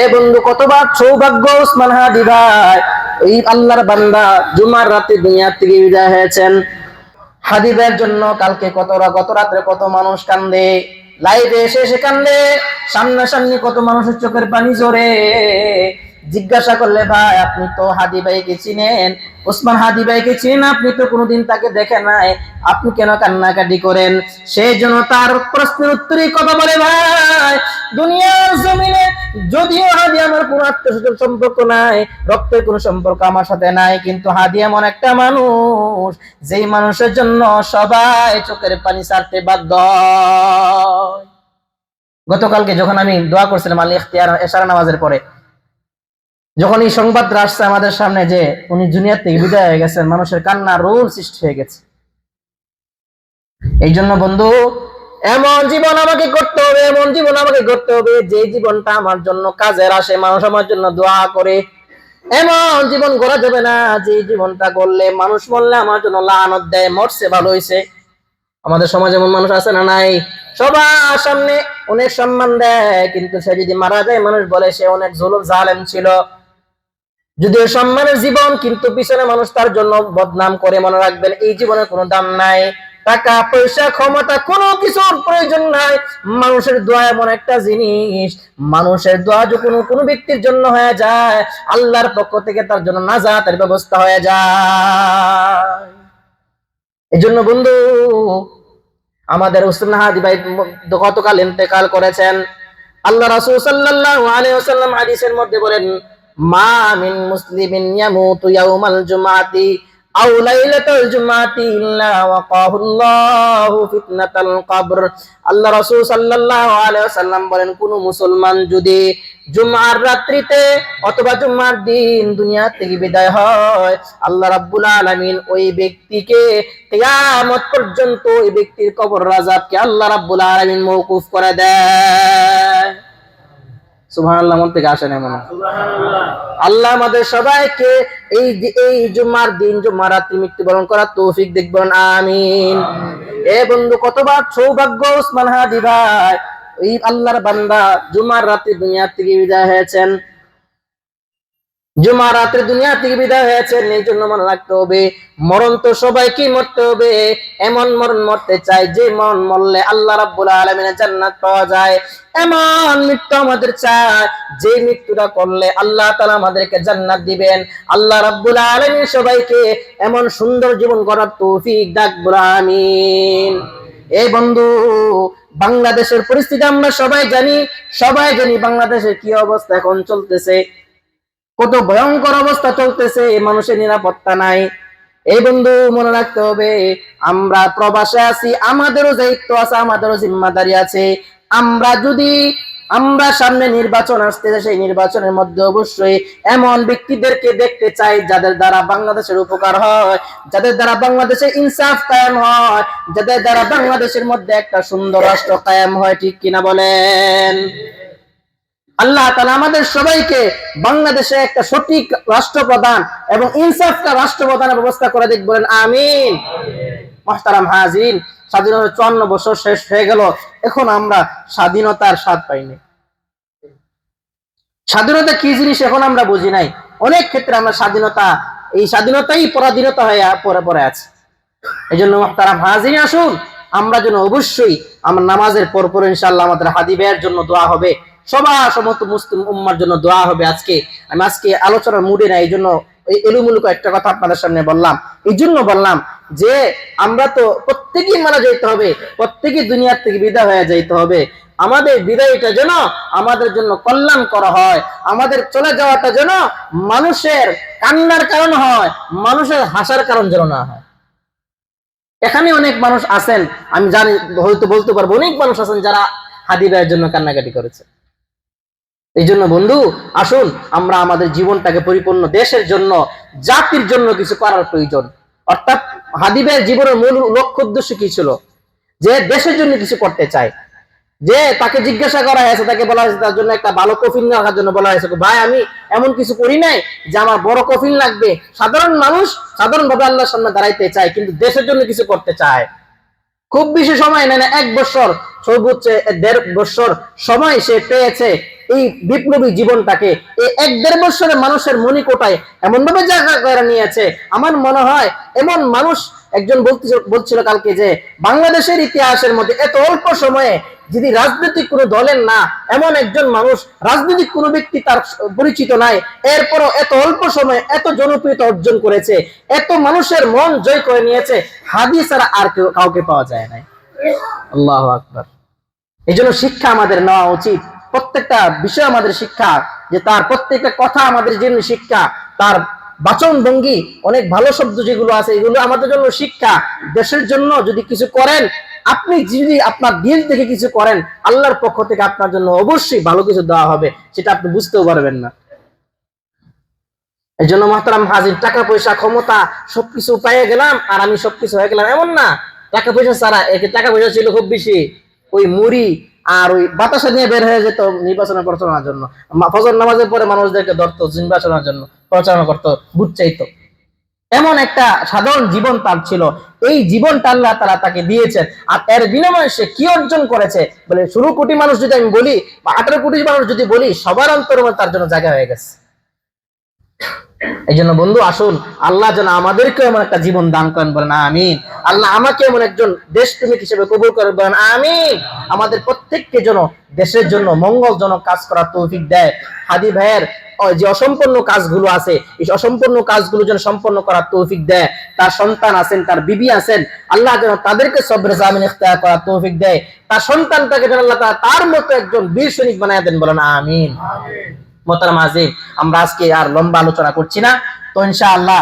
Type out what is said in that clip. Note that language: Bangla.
এ বন্ধু, কতবার সৌভাগ্য ওসমান হাদি ভাই, এই আল্লাহর বান্দা জুমার রাতে দুনিয়া থেকে বিদায় হয়েছেন। হাদিবের জন্য কালকে কত গত রাত্রে কত মানুষ কান্দে, লাইভে এসে এসে কান্দে, সামনাসামনি কত মানুষের চোখের পানি ঝরে। জিজ্ঞাসা করলে, ভাই, আপনি তো হাদি ভাইকে চিনেন? ওসমান হাদি ভাইকে চিনেন আপনি তো কোনোদিন তাকে দেখে নাই। আপনি কেন কান্নাকাটি করেন? সেই জন্য তার প্রশ্নের উত্তরে কথা বলে, ভাই, দুনিয়ার জমিনে যদিও হাদি আমার কোনো আত্মীয় সম্পর্ক নাই, রক্তের কোনো সম্পর্ক আমার সাথে নাই, কিন্তু হাদি এমন একটা মানুষ, যেই মানুষের জন্য সবাই চোখের পানি ছাড়তে বাধ্য গতকালকে যখন আমি দোয়া করছিলাম আলী ইখতিয়ার এশারা নামাজের পরে যখন এই সংবাদটা আসছে আমাদের সামনে যে উনি জুনিয়ার থেকে বিদায় হয়ে গেছেন, মানুষের কান্না রোল সৃষ্টি হয়ে গেছে। এই জন্য বন্ধু এমন জীবন আমাকে করতে হবে, এমন জীবন আমাকে করতে হবে, যে জীবনটা আমার জন্য কাজের আসে, মানুষ আমার জন্য দোয়া করে। এমন জীবন গড়া যাবে না, যে জীবনটা করলে মানুষ মরলে আমার জন্য লানত দেয়, মরছে, ভালো হয়েছে আমাদের সমাজে এমন মানুষ আছে না নাই? সবার সামনে অনেক সম্মান দেয়, কিন্তু সে যদি মারা যায়, মানুষ বলে সে অনেক জুলুম, জালেম ছিল। যদিও সম্মানের জীবন, কিন্তু পিছনে মানুষ তার জন্য বদনাম করে, মনে রাখবেন, এই জীবনে কোনো দাম নাই। টাকা, পয়সা, ক্ষমতা, কোনো কিছুর প্রয়োজন নাই। মানুষের দোয়া এমন একটা জিনিস। মানুষের দোয়া যখন কোনো ব্যক্তির জন্য হয়ে যায়, আল্লাহর পক্ষ থেকে তার জন্য নাজাতের ব্যবস্থা হয়ে যায়। এই জন্য বন্ধু, আমাদের উসমান হাদি ভাই গতকাল ইন্তেকাল করেছেন। আল্লাহ রাসূল সাল্লাল্লাহু আলাইহি ওয়াসাল্লাম হাদিসের মধ্যে বলেন, মা মিন মুসলিমিন ইয়ামুতু ইয়াউমাল জুমাতি। আও লাইলাতাল জুমাতি ইল্লা ওয়াকাহু আল্লাহু ফিতনাতাল কবর। আল্লাহ বলেন, কোন মুসলমান যদি জুমার রাত্রিতে অথবা জুমার দিন দুনিয়া থেকে বিদায় হয়, আল্লাহ রাব্বুল আলামিন ওই ব্যক্তিকে কিয়ামত পর্যন্ত ওই ব্যক্তির কবর রাজাবকে আল্লাহ রাব্বুল আলামিন মওকুফ করে দেয়। থেকে আল্লাহ আমাদের সবাইকে এই এই জুম্মার দিন তৌফিক দেখবেন আমিন। এ বন্ধু, কতবার সৌভাগ্য এই আল্লাহর বান্দা জুমার রাতে দুনিয়া থেকে বিদায় হয়েছেন। জুমা রাত্রে দুনিয়া থেকে বিদায় হয়েছেন এই জন্য মনে রাখতে হবে। মরণ তো সবাইকে মরতে হবে। এমন মরণ মরতে চাই যে মরণ মরলে আল্লাহ রাব্বুল আলামিনের জান্নাত পাওয়া যায়। এমন মৃত্যু আমাদের চাই। যে মৃত্যুটা করলে আল্লাহ তাআলা আমাদেরকে জান্নাত দিবেন। আল্লাহ রাব্বুল আলামিন সবাইকে এমন সুন্দর জীবন করার তৌফিক দাকবুল আমিন। এই বন্ধু, বাংলাদেশের পরিস্থিতি আমরা সবাই জানি। সবাই জানি বাংলাদেশের কি অবস্থা এখন চলতেছে। কত ভয়ঙ্কর অবস্থা চলতেছে মানুষের নিরাপত্তা নাই। এই বন্ধু, মনে রাখতে হবে, আমরা প্রবাসে আছি, আমাদেরও দায়িত্ব আছে, আমাদেরও জিম্মাদারি আছে। আমরা যদি, আমরা সামনে নির্বাচন আসতেছে সেই নির্বাচনের মধ্যে অবশ্যই এমন ব্যক্তিদেরকে দেখতে চাই, যাদের দ্বারা বাংলাদেশের উপকার হয়, যাদের দ্বারা বাংলাদেশের ইনসাফ কায়েম হয়, যাদের দ্বারা বাংলাদেশের মধ্যে একটা সুন্দর রাষ্ট্র কায়েম হয়, ঠিক কিনা বলেন? আল্লাহ তালা আমাদের সবাইকে বাংলাদেশে একটা সঠিক রাষ্ট্রপ্রধান এবং ইনসাফটা রাষ্ট্রপ্রধানের ব্যবস্থা করে দিক বলেন আমিন। মাহতারাম হাজিন স্বাধীনতা চুয়ান্ন বছর শেষ হয়ে গেল এখন আমরা স্বাধীনতার স্বাদ পাইনি। স্বাধীনতা কি জিনিস এখন আমরা বুঝি নাই। অনেক ক্ষেত্রে আমরা স্বাধীনতা এই স্বাধীনতাই পরাধীনতা হয়ে পরে পরে আছে। এই জন্য তারা হাজির আসুন আমরা যেন অবশ্যই আমার নামাজের পর পর ইনশাল্লাহ আমাদের হাদিবের জন্য দোয়া হবে। সবার সমস্ত মুসলিম উম্মার জন্য দোয়া হবে আজকে। আমি আজকে আলোচনার মুডে না এই জন্য এলুমুলু একটা কথা আপনাদের সামনে বললাম। এই জন্য বললাম যে, আমরা তো প্রত্যেকেই মারা যেতে হবে, প্রত্যেকেই দুনিয়ার থেকে বিদায় হয়ে যাইতে হবে। আমাদের বিদায়টা যেন আমাদের জন্য কল্যাণ করা হয়, আমাদের চলে যাওয়াটা যেন মানুষের কান্নার কারণ হয়, মানুষের হাসার কারণ যেন না হয়। এখানে অনেক মানুষ আছেন, আমি জানি, হয়তো বলতে পারব, অনেক মানুষ আছেন যারা হাদি ভাইয়ের জন্য কান্নাকাটি করেছে। এই জন্য বন্ধু, আসুন আমরা আমাদের জীবনটাকে পরিপূর্ণ দেশের জন্য, জাতির জন্য কিছু করার প্রয়োজন। অর্থাৎ হাদি ভাইয়ের জীবনের মূল লক্ষ্য উদ্দেশ্য কি ছিল? যে দেশের জন্য কিছু করতে চায়। যে তাকে জিজ্ঞাসা করা হয়েছে, তাকে বলা হয়েছে, তার জন্য একটা ভালো কফিন রাখার জন্য বলা হয়েছে, ভাই, আমি এমন কিছু করি নাই যে আমার বড় কফিন লাগবে। সাধারণ মানুষ সাধারণ ভাবে আল্লাহর সামনে দাঁড়াইতে চায়, কিন্তু দেশের জন্য কিছু করতে চায়। খুব বেশি সময় নেয় না, এক বছর, সর্বোচ্চ দেড় বছর সময় সে পেয়েছে। এই বিপ্লবী জীবনটাকে এই এক দেড় বছরের মানুষের মনিকোটায় এমন ভাবে জায়গা করে নিয়েছে। আমার মনে হয় এমন মানুষ একজন বলছিল কালকে যে, বাংলাদেশের ইতিহাসের মধ্যে এত অল্প সময়ে যদি রাজনৈতিক কোনো দলের না এমন একজন মানুষ, রাজনৈতিক কোনো ব্যক্তি তার পরিচিত নাই, এরপরও এত অল্প সময়ে এত জনপ্রিয়তা অর্জন করেছে, এত মানুষের মন জয় করে নিয়েছে, হাদি ছাড়া আর কেউ কাউকে পাওয়া যায় নাই। আল্লাহ আকবার। এই জন্য শিক্ষা আমাদের নেওয়া উচিত। প্রত্যেকটা বিষয় আমাদের শিক্ষা, যে তার প্রত্যেকটা কথা আমাদের জন্য শিক্ষা, তার বাচন ভঙ্গি, অনেক ভালো শব্দ যেগুলো আছে, এগুলো আমাদের জন্য শিক্ষা। দেশের জন্য যদি কিছু করেন, আপনি যদি আপনার দিল থেকে কিছু করেন, আল্লাহর পক্ষ থেকে আপনার জন্য অবশ্যই ভালো কিছু দেওয়া হবে, সেটা আপনি বুঝতেও পারবেন না। এই জন্য মহতারাম হাজির, টাকা পয়সা, ক্ষমতা, সবকিছু পেয়ে গেলাম, আর আমি সবকিছু হয়ে গেলাম। এমন না, টাকা পয়সা ছাড়া টাকা পয়সা ছিল খুব বেশি। ওই মুড়ি আর ওই বাতাসা নিয়ে বের হয়ে যেত নির্বাচনের প্রচারণার জন্য। ফজর নামাজের পরে মানুষদেরকে ধরতো, নির্বাচনের জন্য প্রচারণা করতো চাইতো এমন একটা সাধারণ জীবন তার ছিল। এই জীবনটা আল্লাহ তারা তাকে দিয়েছেন। আর এর বিনিময়ে সে কি অর্জন করেছে? বলে ষোলো কোটি মানুষ যদি আমি বলি বা আঠারো কোটি মানুষ যদি বলি, সবার অন্তর তার জন্য জায়গা হয়ে গেছে। এই জন্য বন্ধু, আসুন, আল্লাহ যেন আমাদেরকে এমন একটা জীবন দান করেন, বলেন আমিন। আল্লাহ আমাকে এমন একজন দেশপ্রেমিক হিসেবে কবুল করেন, বলেন আমিন। আমাদের প্রত্যেককে যেন দেশের জন্য মঙ্গলজনক কাজ করার তৌফিক দেয়। হাদি ভাইয়ের যে অসম্পূর্ণ কাজগুলো আছে, এই অসম্পূর্ণ কাজগুলো যেন সম্পন্ন করার তৌফিক দেয়। তার সন্তান আছেন, তার বিবি আছেন, আল্লাহ যেন তাদেরকে সবরে জামিন ইখতিয়ার করার তৌফিক দেয়। তার সন্তানটাকে যেন আল্লাহ তার মতো একজন বীর সৈনিক বানায় দেন, বলেন আমিন। মোতারাম মাঝে আমরা আজকে আর লম্বা আলোচনা করছি না। তো ইনশাআল্লাহ